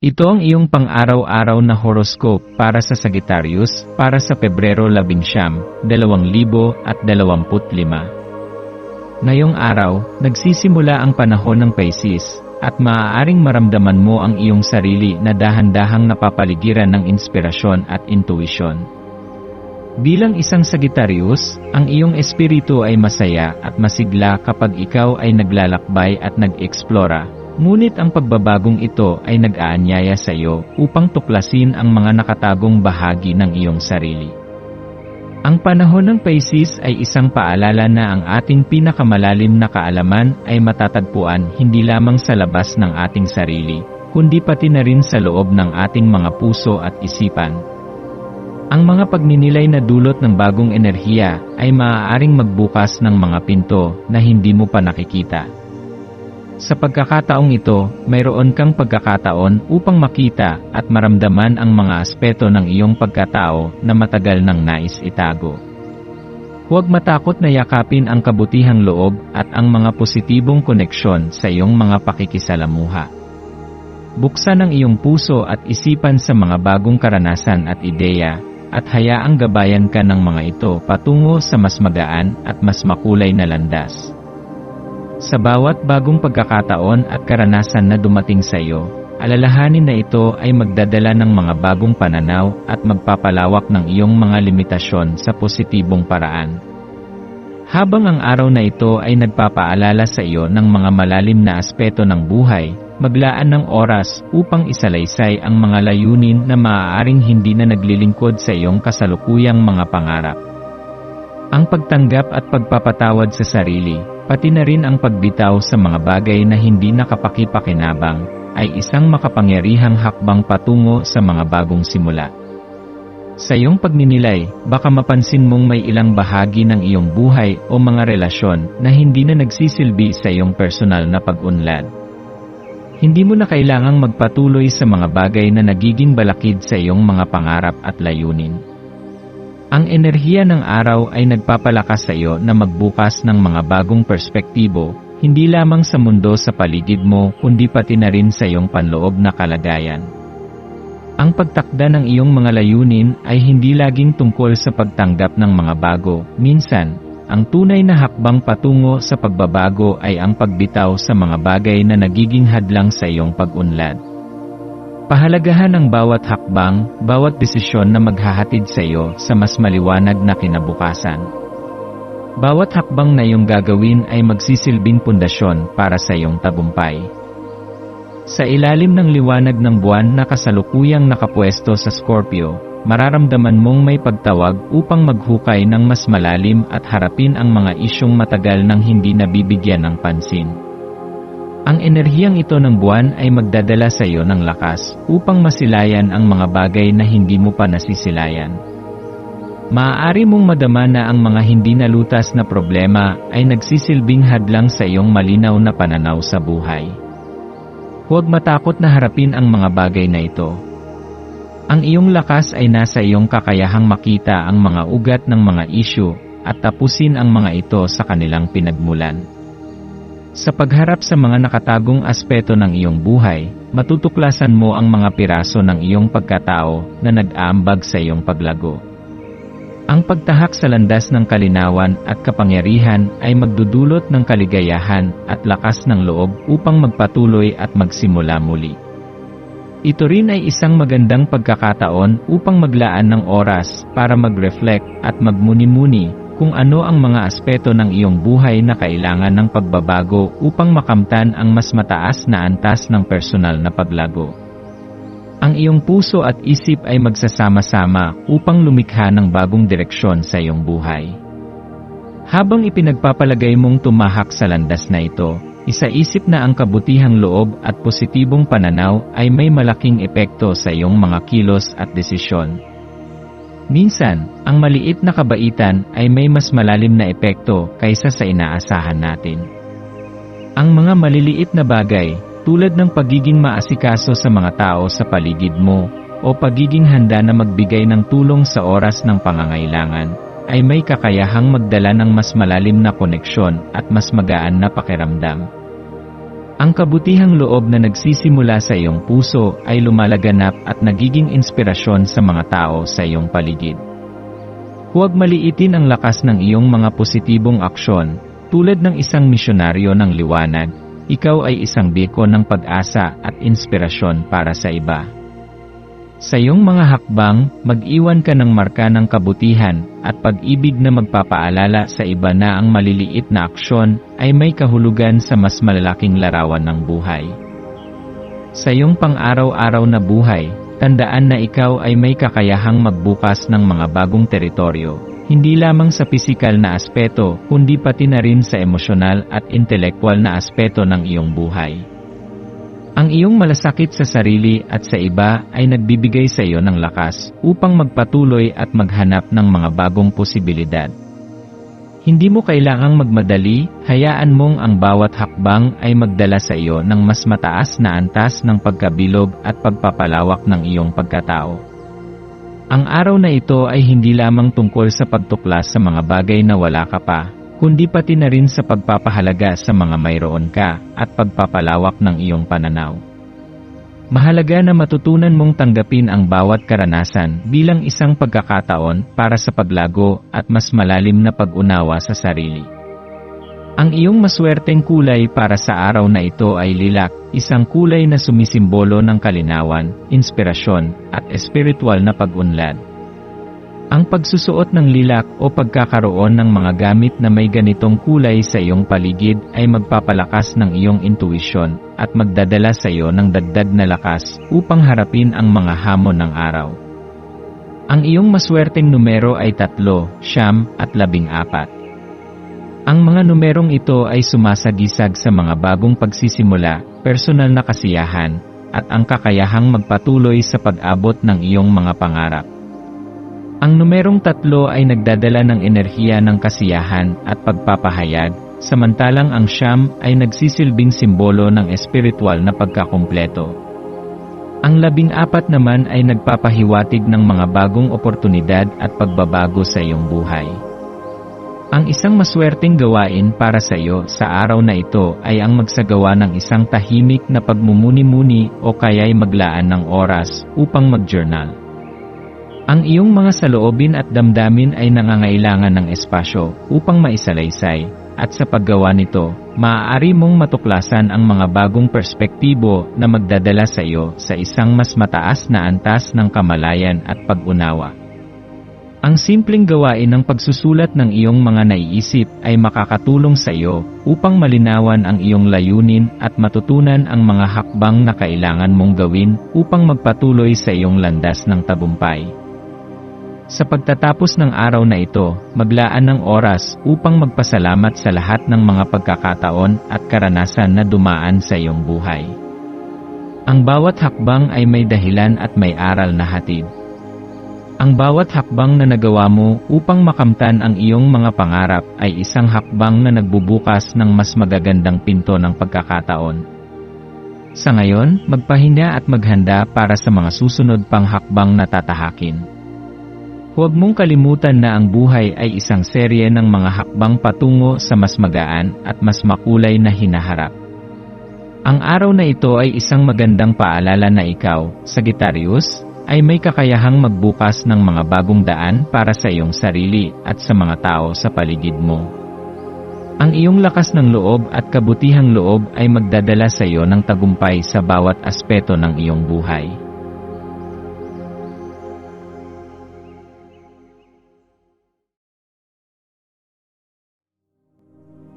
Ito ang iyong pang-araw-araw na horoscope para sa Sagittarius para sa Pebrero 11, 2025. Ngayong araw, nagsisimula ang panahon ng Pisces, at maaaring maramdaman mo ang iyong sarili na dahan-dahang napapaligiran ng inspirasyon at intuisyon. Bilang isang Sagittarius, ang iyong espiritu ay masaya at masigla kapag ikaw ay naglalakbay at nag-eksplora, Ngunit ang pagbabagong ito ay nag-aanyaya sa iyo upang tuklasin ang mga nakatagong bahagi ng iyong sarili. Ang panahon ng Pisces ay isang paalala na ang ating pinakamalalim na kaalaman ay matatagpuan hindi lamang sa labas ng ating sarili, kundi pati na rin sa loob ng ating mga puso at isipan. Ang mga pagninilay na dulot ng bagong enerhiya ay maaaring magbukas ng mga pinto na hindi mo pa nakikita. Sa pagkakataong ito, mayroon kang pagkakataon upang makita at maramdaman ang mga aspeto ng iyong pagkatao na matagal nang nais itago. Huwag matakot na yakapin ang kabutihang loob at ang mga positibong koneksyon sa iyong mga pakikisalamuha. Buksan ang iyong puso at isipan sa mga bagong karanasan at ideya, at hayaang gabayan ka ng mga ito patungo sa mas magaan at mas makulay na landas. Sa bawat bagong pagkakataon at karanasan na dumating sa iyo, alalahanin na ito ay magdadala ng mga bagong pananaw at magpapalawak ng iyong mga limitasyon sa positibong paraan. Habang ang araw na ito ay nagpapaalala sa iyo ng mga malalim na aspeto ng buhay, maglaan ng oras upang isalaysay ang mga layunin na maaaring hindi na naglilingkod sa iyong kasalukuyang mga pangarap. Ang pagtanggap at pagpapatawad sa sarili, pati na rin ang pagbitaw sa mga bagay na hindi nakapakipakinabang, ay isang makapangyarihang hakbang patungo sa mga bagong simula. Sa iyong pagninilay, baka mapansin mong may ilang bahagi ng iyong buhay o mga relasyon na hindi na nagsisilbi sa iyong personal na pag-unlad. Hindi mo na kailangang magpatuloy sa mga bagay na nagiging balakid sa iyong mga pangarap at layunin. Ang enerhiya ng araw ay nagpapalakas sa iyo na magbukas ng mga bagong perspektibo, hindi lamang sa mundo sa paligid mo kundi pati na rin sa iyong panloob na kalagayan. Ang pagtakda ng iyong mga layunin ay hindi laging tungkol sa pagtanggap ng mga bago, minsan, ang tunay na hakbang patungo sa pagbabago ay ang pagbitaw sa mga bagay na nagiging hadlang sa iyong pag-unlad. Pahalagahan ang bawat hakbang, bawat desisyon na maghahatid sa iyo sa mas maliwanag na kinabukasan. Bawat hakbang na iyong gagawin ay magsisilbing pundasyon para sa iyong tagumpay. Sa ilalim ng liwanag ng buwan na kasalukuyang nakapwesto sa Scorpio, mararamdaman mong may pagtawag upang maghukay ng mas malalim at harapin ang mga isyong matagal nang hindi nabibigyan ng pansin. Ang enerhiyang ito ng buwan ay magdadala sa iyo ng lakas upang masilayan ang mga bagay na hindi mo pa nasisilayan. Maaari mong madama na ang mga hindi nalutas na problema ay nagsisilbing hadlang sa iyong malinaw na pananaw sa buhay. Huwag matakot na harapin ang mga bagay na ito. Ang iyong lakas ay nasa iyong kakayahang makita ang mga ugat ng mga isyu at tapusin ang mga ito sa kanilang pinagmulan. Sa pagharap sa mga nakatagong aspeto ng iyong buhay, matutuklasan mo ang mga piraso ng iyong pagkatao na nag-aambag sa iyong paglago. Ang pagtahak sa landas ng kalinawan at kapangyarihan ay magdudulot ng kaligayahan at lakas ng loob upang magpatuloy at magsimula muli. Ito rin ay isang magandang pagkakataon upang maglaan ng oras para mag-reflect at magmuni-muni kung ano ang mga aspeto ng iyong buhay na kailangan ng pagbabago upang makamtan ang mas mataas na antas ng personal na paglago. Ang iyong puso at isip ay magsasama-sama upang lumikha ng bagong direksyon sa iyong buhay. Habang ipinagpapalagay mong tumahak sa landas na ito, Isaisip na ang kabutihang loob at positibong pananaw ay may malaking epekto sa iyong mga kilos at desisyon. Minsan, ang maliit na kabaitan ay may mas malalim na epekto kaysa sa inaasahan natin. Ang mga maliliit na bagay, tulad ng pagiging maasikaso sa mga tao sa paligid mo, o pagiging handa na magbigay ng tulong sa oras ng pangangailangan, ay may kakayahang magdala ng mas malalim na koneksyon at mas magaan na pakiramdam. Ang kabutihang loob na nagsisimula sa iyong puso ay lumalaganap at nagiging inspirasyon sa mga tao sa iyong paligid. Huwag maliitin ang lakas ng iyong mga positibong aksyon, tulad ng isang misyonaryo ng liwanag, ikaw ay isang biko ng pag-asa at inspirasyon para sa iba. Sa iyong mga hakbang, mag-iwan ka ng marka ng kabutihan at pag-ibig na magpapaalala sa iba na ang maliliit na aksyon ay may kahulugan sa mas malalaking larawan ng buhay. Sa iyong pang-araw-araw na buhay, tandaan na ikaw ay may kakayahang magbukas ng mga bagong teritoryo, hindi lamang sa pisikal na aspeto kundi pati na rin sa emosyonal at intelektual na aspeto ng iyong buhay. Ang iyong malasakit sa sarili at sa iba ay nagbibigay sa iyo ng lakas upang magpatuloy at maghanap ng mga bagong posibilidad. Hindi mo kailangang magmadali, hayaan mong ang bawat hakbang ay magdala sa iyo ng mas mataas na antas ng pagkabilog at pagpapalawak ng iyong pagkatao. Ang araw na ito ay hindi lamang tungkol sa pagtuklas sa mga bagay na wala ka pa, kundi pati na rin sa pagpapahalaga sa mga mayroon ka at pagpapalawak ng iyong pananaw. Mahalaga na matutunan mong tanggapin ang bawat karanasan bilang isang pagkakataon para sa paglago at mas malalim na pag-unawa sa sarili. Ang iyong maswerteng kulay para sa araw na ito ay lilak, isang kulay na sumisimbolo ng kalinawan, inspirasyon, at espiritual na pag-unlad. Ang pagsusuot ng lilak o pagkakaroon ng mga gamit na may ganitong kulay sa iyong paligid ay magpapalakas ng iyong intuisyon at magdadala sa iyo ng dagdag na lakas upang harapin ang mga hamon ng araw. Ang iyong maswerteng numero ay tatlo, siyam, at labing apat. Ang mga numerong ito ay sumasagisag sa mga bagong pagsisimula, personal na kasiyahan, at ang kakayahang magpatuloy sa pag-abot ng iyong mga pangarap. Ang numerong tatlo ay nagdadala ng enerhiya ng kasiyahan at pagpapahayag, samantalang ang siyam ay nagsisilbing simbolo ng espiritual na pagkakumpleto. Ang labing apat naman ay nagpapahiwatig ng mga bagong oportunidad at pagbabago sa iyong buhay. Ang isang maswerteng gawain para sa iyo sa araw na ito ay ang magsagawa ng isang tahimik na pagmumuni-muni o kaya'y maglaan ng oras upang mag-journal. Ang iyong mga saloobin at damdamin ay nangangailangan ng espasyo upang maisalaysay, at sa paggawa nito, maaari mong matuklasan ang mga bagong perspektibo na magdadala sa iyo sa isang mas mataas na antas ng kamalayan at pag-unawa. Ang simpleng gawain ng pagsusulat ng iyong mga naiisip ay makakatulong sa iyo upang malinawan ang iyong layunin at matutunan ang mga hakbang na kailangan mong gawin upang magpatuloy sa iyong landas ng tabumpay. Sa pagtatapos ng araw na ito, maglaan ng oras upang magpasalamat sa lahat ng mga pagkakataon at karanasan na dumaan sa iyong buhay. Ang bawat hakbang ay may dahilan at may aral na hatid. Ang bawat hakbang na nagawa mo upang makamtan ang iyong mga pangarap ay isang hakbang na nagbubukas ng mas magagandang pinto ng pagkakataon. Sa ngayon, magpahinga at maghanda para sa mga susunod pang hakbang na tatahakin. Huwag mong kalimutan na ang buhay ay isang serye ng mga hakbang patungo sa mas magaan at mas makulay na hinaharap. Ang araw na ito ay isang magandang paalala na ikaw, Sagittarius, ay may kakayahang magbukas ng mga bagong daan para sa iyong sarili at sa mga tao sa paligid mo. Ang iyong lakas ng loob at kabutihang loob ay magdadala sa iyo ng tagumpay sa bawat aspeto ng iyong buhay.